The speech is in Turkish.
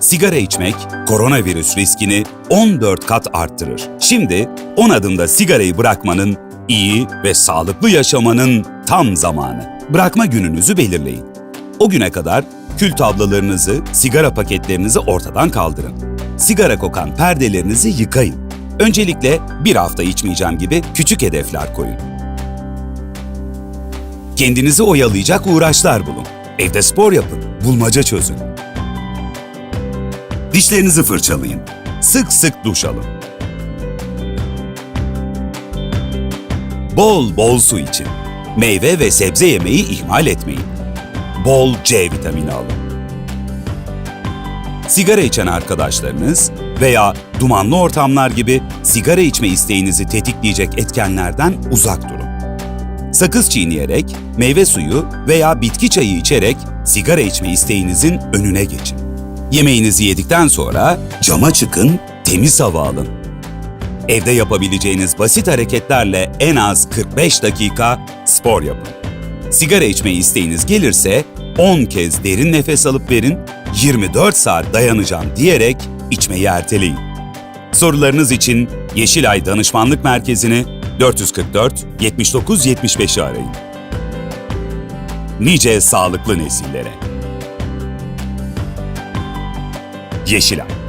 Sigara içmek koronavirüs riskini 14 kat arttırır. Şimdi 10 adımda sigarayı bırakmanın, iyi ve sağlıklı yaşamanın tam zamanı. Bırakma gününüzü belirleyin. O güne kadar kül tablalarınızı, sigara paketlerinizi ortadan kaldırın. Sigara kokan perdelerinizi yıkayın. Öncelikle bir hafta içmeyeceğim gibi küçük hedefler koyun. Kendinizi oyalayacak uğraşlar bulun. Evde spor yapın, bulmaca çözün. Dişlerinizi fırçalayın. Sık sık duş alın. Bol bol su için. Meyve ve sebze yemeyi ihmal etmeyin. Bol C vitamini alın. Sigara içen arkadaşlarınız veya dumanlı ortamlar gibi sigara içme isteğinizi tetikleyecek etkenlerden uzak durun. Sakız çiğneyerek, meyve suyu veya bitki çayı içerek sigara içme isteğinizin önüne geçin. Yemeğinizi yedikten sonra cama çıkın, temiz hava alın. Evde yapabileceğiniz basit hareketlerle en az 45 dakika spor yapın. Sigara içme isteğiniz gelirse 10 kez derin nefes alıp verin, 24 saat dayanacağım diyerek içmeyi erteleyin. Sorularınız için Yeşilay Danışmanlık Merkezi'ni 444 79 75'i arayın. Nice sağlıklı nesillere. Yeşilay